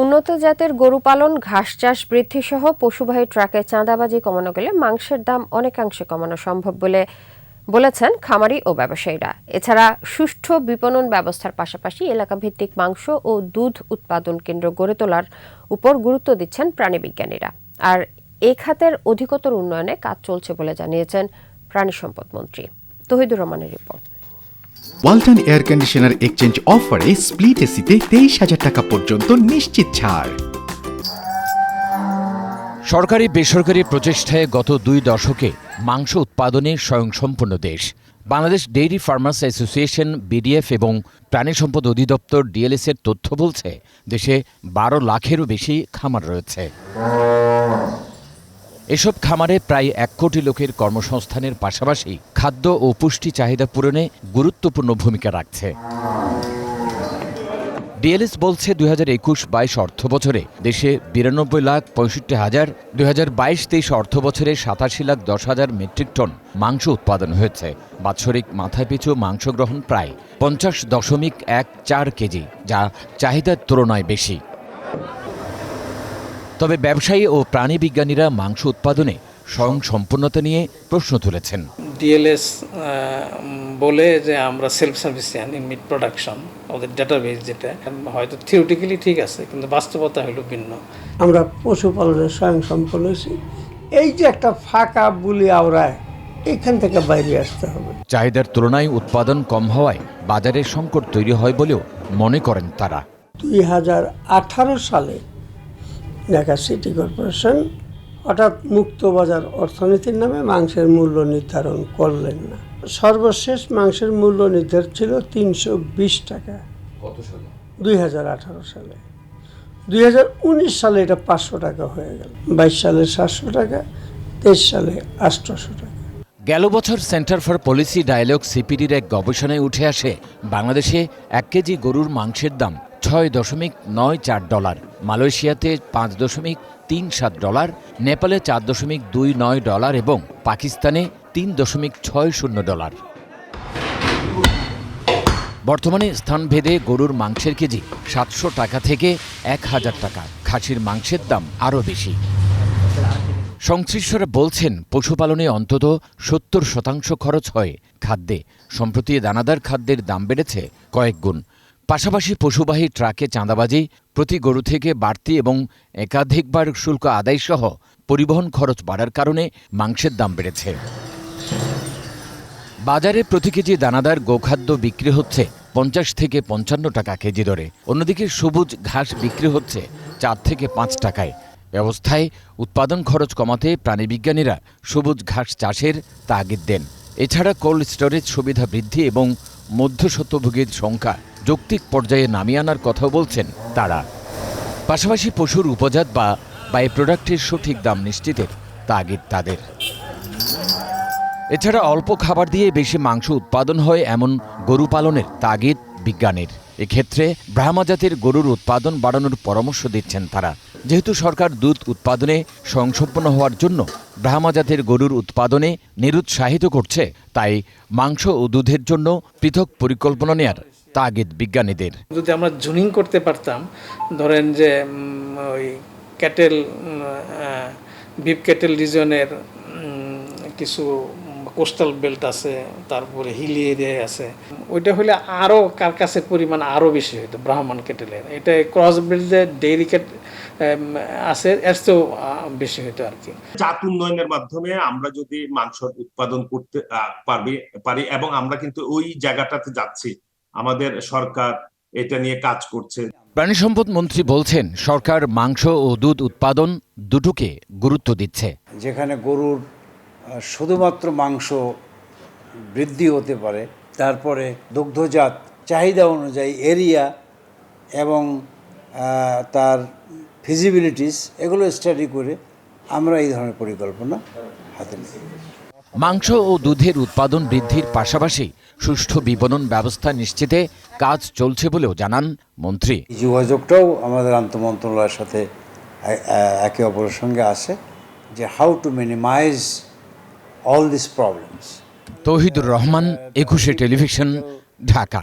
উন্নত জাতের গরু পালন, ঘাস চাষ বৃদ্ধি সহ পশুবাহী ট্রাকে চাঁদাবাজি কমানো গেলে মাংসের দাম অনেকাংশে কমানো সম্ভব বলে বলেছেন খামারি ও ব্যবসায়ীরা। এছাড়া সুষ্ঠু বিপণন ব্যবস্থার পাশাপাশি এলাকাভিত্তিক মাংস ও দুধ উৎপাদন কেন্দ্র গড়ে তোলার উপর গুরুত্ব দিচ্ছেন প্রাণীবিজ্ঞানীরা আর এ খাতের অধিকতর উন্নয়নে কাজ চলছে বলে জানিয়েছেন প্রাণী সম্পদ মন্ত্রী। তহিদুর রহমানের report. Walton air conditioner exchange অফারে স্প্লিট এসিতে তেইশ হাজার টাকা পর্যন্ত নিশ্চিত ছাড়। সরকারি বেসরকারি প্রচেষ্টায় গত দুই দশকে মাংস উৎপাদনে স্বয়ংসম্পূর্ণ দেশ। Bangladesh dairy farmers association, BDF এবং প্রাণী সম্পদ অধিদপ্তর ডিএলএস এর তথ্য বলছে, দেশে বারো লাখেরও বেশি খামার রয়েছে। এসব খামারে প্রায় এক কোটি লোকের কর্মসংস্থানের পাশাপাশি খাদ্য ও পুষ্টি চাহিদা পূরণে গুরুত্বপূর্ণ ভূমিকা রাখছে। ডিএলএস বলছে, দুই হাজার একুশ বাইশ অর্থ বছরে দেশে বিরানব্বই লাখ পঁয়ষট্টি হাজার, দুই হাজার বাইশ তেইশ অর্থ বছরে সাতাশি লাখ দশ হাজার মেট্রিক টন মাংস উৎপাদন হয়েছে। বাৎসরিক মাথাপিছু মাংস গ্রহণ প্রায় পঞ্চাশ দশমিক এক চার কেজি, যা চাহিদার তুলনায় বেশি। তবে ব্যবসায়ী ও প্রাণী বিজ্ঞানীরা মাংস উৎপাদনে স্বয়ং সম্পূর্ণতা নিয়ে প্রশ্ন তুলেছেন। ডিএলএস বলে যে আমরা self sufficient in meat production ওদের ডাটাবেস যেটা হয়তো থিওরিটিক্যালি ঠিক আছে কিন্তু বাস্তবতা হলো ভিন্ন। আমরা পশুপালনে স্বয়ং সম্পন্ন হয়েছি। এই যে একটা ফাঁকা বুলি আওড়ায় এখান থেকে বাইরে আসতে হবে। চাহিদার তুলনায় উৎপাদন কম হওয়ায় বাজারে সংকট তৈরি হয় বলেও মনে করেন তারা। দুই হাজার আঠারো সালে ঢাকা সিটি কর্পোরেশন হঠাৎ মুক্ত বাজার অর্থনীতির নামে মাংসের মূল্য নির্ধারণ করলেন না। সর্বশেষ মাংসের মূল্য নির্ধারণ ছিল তিনশো বিশ টাকা। দুই হাজার আঠারো সালে। দুই হাজার উনিশ সালে এটা পাঁচশো টাকা হয়ে গেল। বাইশ সালে সাতশো টাকা তেইশ সালে আটশোশো টাকা। গেল বছর সেন্টার ফর পলিসি ডায়ালগ সিপিডির এক গবেষণায় উঠে আসে বাংলাদেশে এক কেজি গরুর মাংসের দাম ছয় দশমিক নয় চার ডলার, মালয়েশিয়াতে পাঁচ দশমিক তিন সাত ডলার, নেপালে চার দশমিক দুই নয় ডলার এবং পাকিস্তানে তিন দশমিক ছয় শূন্য ডলার। বর্তমানে স্থানভেদে গরুর মাংসের কেজি সাতশো টাকা থেকে এক হাজার টাকা, খাসির মাংসের দাম আরও বেশি। সংশ্লিষ্টরা বলছেন, পশুপালনে অন্তত সত্তর শতাংশ খরচ হয় খাদ্যে। সম্প্রতি দানাদার খাদ্যের দাম বেড়েছে কয়েক গুণ। পাশাপাশি পশুবাহী ট্রাকে চাঁদাবাজি, প্রতি গরু থেকে বাড়তি এবং একাধিকবার শুল্ক আদায়সহ পরিবহন খরচ বাড়ার কারণে মাংসের দাম বেড়েছে। বাজারে প্রতি কেজি দানাদার গোখাদ্য বিক্রি হচ্ছে পঞ্চাশ থেকে পঞ্চান্ন টাকা কেজি দরে। অন্যদিকে সবুজ ঘাস বিক্রি হচ্ছে চার থেকে পাঁচ টাকায়। ব্যবস্থায় উৎপাদন খরচ কমাতে প্রাণীবিজ্ঞানীরা সবুজ ঘাস চাষের তাগিদ দেন। এছাড়া কোল্ড স্টোরেজ সুবিধা বৃদ্ধি এবং মধ্যস্বত্বভোগীর সংখ্যা যৌক্তিক পর্যায়ে নামিয়ে আনার কথাও বলছেন তারা। পাশাপাশি পশুর উপজাত বা বাই প্রোডাক্টের সঠিক দাম নিশ্চিতের তাগিদ তাদের। এছাড়া অল্প খাবার দিয়ে বেশি মাংস উৎপাদন হয় এমন গরু পালনের তাগিদ বিজ্ঞানের। এক্ষেত্রে ব্রাহ্মা জাতের গরুর উৎপাদন বাড়ানোর পরামর্শ দিচ্ছেন তারা। যেহেতু সরকার দুধ উৎপাদনে স্বয়ংসম্পন্ন হওয়ার জন্য ব্রাহ্মা জাতের গরুর উৎপাদনে নিরুৎসাহিত করছে, তাই মাংস ও দুধের জন্য পৃথক পরিকল্পনা নেয়ার তাগিদ বিজ্ঞানীদের। যদি আমরা জুনিং করতে পারতাম ধরেন যে ওই ক্যাটেল বিপ ক্যাটেল রিজনের কিছু কোস্টাল বেল্ট আছে তারপরে হিলি এরিয়ায় আছে ওইটা হলে আরও কার্কাসের পরিমাণ আরও বেশি হতো ব্রাহ্মণ ক্যাটেলের। এটা ক্রস বেল্টে ডেইরি ক্যাট আছে এর আহ, বেশি হতো আর কি। জাত উন্নয়নের মাধ্যমে আমরা যদি মাংস উৎপাদন করতে পারবি পারি এবং আমরা কিন্তু ওই জায়গাটাতে যাচ্ছি আমাদের সরকার এটা নিয়ে কাজ করছে। প্রাণী সম্পদ মন্ত্রী বলছেন সরকার মাংস ও দুধ উৎপাদন দুটোকে গুরুত্ব দিচ্ছে। যেখানে গরুর শুধুমাত্র মাংস বৃদ্ধি হতে পারে তারপরে দুগ্ধজাত চাহিদা অনুযায়ী এরিয়া এবং তার ফিজিবিলিটিস এগুলো স্টাডি করে আমরা এই ধরনের পরিকল্পনা হাতে নিই। মাংস ও দুধের উৎপাদন বৃদ্ধির পাশাপাশি সুষ্ঠু বিপণন ব্যবস্থা নিশ্চিতে কাজ চলছে বলেও জানান মন্ত্রী। যোগাযোগটাও আমাদের আন্তমন্ত্রণালয়ের সাথে একে অপরের সঙ্গে আছে যে how to minimise all this problems Tauhidur Rahman Ekushey television Dhaka.